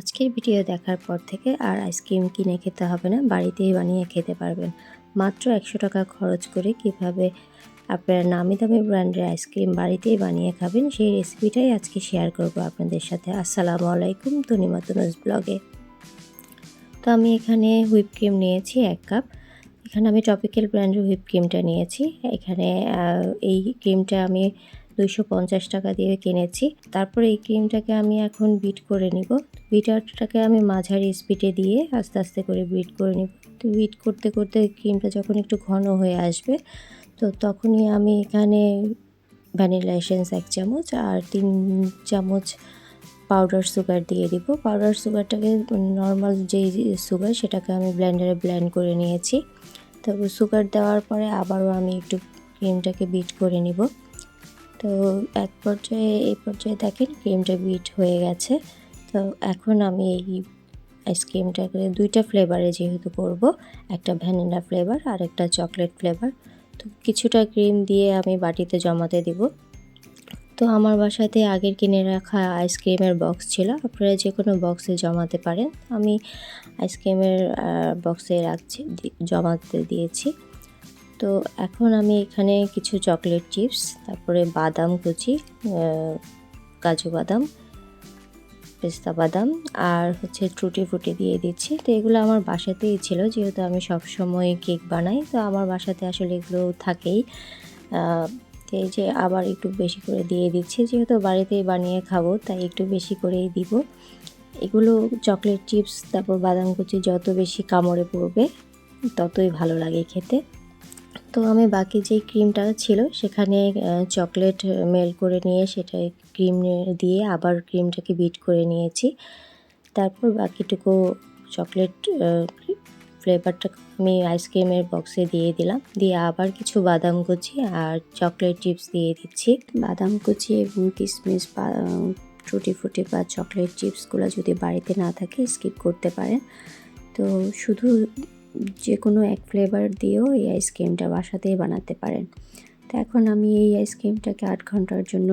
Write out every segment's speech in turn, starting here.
আজকের ভিডিও দেখার পর থেকে আর আইসক্রিম কিনে খেতে হবে না, বাড়িতেই বানিয়ে খেতে পারবেন। মাত্র একশো টাকা খরচ করে কীভাবে আপনারা নামি দামি ব্র্যান্ডের আইসক্রিম বাড়িতেই বানিয়ে খাবেন, সেই রেসিপিটাই আজকে শেয়ার করব আপনাদের সাথে। আসসালামু আলাইকুম তনিমা তনুজ ব্লগে। তো আমি এখানে হুইপ ক্রিম নিয়েছি এক কাপ। এখানে আমি টপিক্যাল ব্র্যান্ডের হুইপ ক্রিমটা নিয়েছি। এখানে এই ক্রিমটা আমি দুইশো পঞ্চাশ টাকা দিয়ে কিনেছি। তারপরে এই ক্রিমটাকে আমি এখন বিট করে নিব। বিটারটাকে আমি মাঝারি স্পিডে দিয়ে আস্তে আস্তে করে বিট করে নিব। তো বিট করতে করতে ক্রিমটা যখন একটু ঘন হয়ে আসবে, তো তখনই আমি এখানে ভ্যানিলা এসেন্স এক চামচ আর তিন চামচ পাউডার সুগার দিয়ে দিব। পাউডার সুগারটাকে নর্মাল যেই সুগার সেটাকে আমি ব্লেন্ডারে ব্লেন্ড করে নিয়েছি। তারপর সুগার দেওয়ার পরে আবারও আমি একটু ক্রিমটাকে বিট করে নিব। তো এক পর্যায়ে এই পর্যায়ে দেখেন ক্রিমটা বিট হয়ে গেছে। তো এখন আমি এই আইসক্রিমটাকে দুইটা ফ্লেভারে যেহেতু করব, একটা ভ্যানিলা ফ্লেভার আর একটা চকলেট ফ্লেভার তো কিছুটা ক্রিম দিয়ে আমি বাটিতে জমাতে দিব। তো আমার বাসাতে আগের কিনে রাখা আইসক্রিমের বক্স ছিল, আপনারা যে কোনো বক্সে জমাতে পারেন। আমি আইসক্রিমের বক্সে রাখছি জমাতে দিয়েছি। তো এখন আমি এখানে কিছু চকলেট চিপস, তারপরে বাদাম কুচি কাজু বাদাম, পেস্তা বাদাম আর হচ্ছে ট্রুটি ফুটি দিয়ে দিচ্ছি। তো এগুলো আমার বাসাতেই ছিল, যেহেতু আমি সব সময় কেক বানাই, তো আমার বাসাতে আসলে এগুলো থাকেই। এই যে আবার একটু বেশি করে দিয়ে দিচ্ছি, যেহেতু বাড়িতেই বানিয়ে খাব, তাই একটু বেশি করেই দিব। এগুলো চকলেট চিপস, তারপর বাদাম কুচি যত বেশি কামড়ে পড়বে, ততই ভালো লাগে খেতে। তো আমি বাকি যে ক্রিমটা ছিল সেখানে চকলেট মেল করে নিয়ে সেটা ক্রিম দিয়ে আবার ক্রিমটাকে বিট করে নিয়েছি। তারপর বাকিটুকু চকলেট ফ্লেভারটা আমি আইসক্রিমের বক্সে দিয়ে দিলাম। দিয়ে আবার কিছু বাদাম কুচি আর চকলেট চিপস দিয়ে দিচ্ছি। বাদাম কুচি এবং কিশমিশ টুটি ফুটি বা চকলেট চিপসগুলো যদি বাড়িতে না থাকে, স্কিপ করতে পারেন। তো শুধু যে কোনো এক ফ্লেভার দিয়েও এই আইসক্রিমটা বাসাতেই বানাতে পারেন। তো এখন আমি এই আইসক্রিমটাকে আট ঘণ্টার জন্য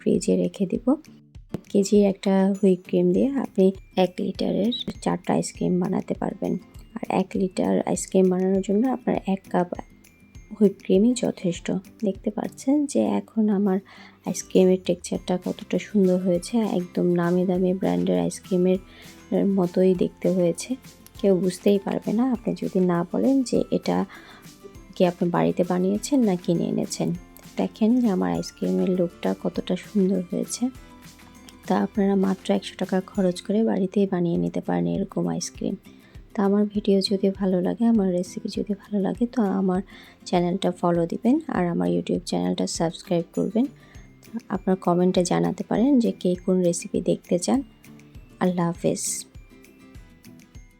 ফ্রিজে রেখে দিব। এক কেজি একটা হুইপ ক্রিম দিয়ে আপনি এক লিটারের চারটা আইসক্রিম বানাতে পারবেন। আর এক লিটার আইসক্রিম বানানোর জন্য আপনার এক কাপ হুইপ ক্রিমই যথেষ্ট। দেখতে পাচ্ছেন যে এখন আমার আইসক্রিমের টেক্সচারটা কতটা সুন্দর হয়েছে। একদম নামি দামি ব্র্যান্ডের আইসক্রিমের মতোই দেখতে হয়েছে। কেউ বুঝতেই পারবে না। আপনি যদি না বলেন যে এটা কি আপনি বাড়িতে বানিয়েছেন না কিনে এনেছেন। দেখেন যে আমার আইসক্রিমের লুকটা কতটা সুন্দর হয়েছে। তা আপনারা মাত্র একশো টাকা খরচ করে বাড়িতেই বানিয়ে নিতে পারেন এরকম আইসক্রিম। তা আমার ভিডিও যদি ভালো লাগে, আমার রেসিপি যদি ভালো লাগে, তো আমার চ্যানেলটা ফলো দিবেন আর আমার ইউটিউব চ্যানেলটা সাবস্ক্রাইব করবেন। আপনার কমেন্টে জানাতে পারেন যে কে কোন রেসিপি দেখতে চান। আল্লাহ হাফেজ।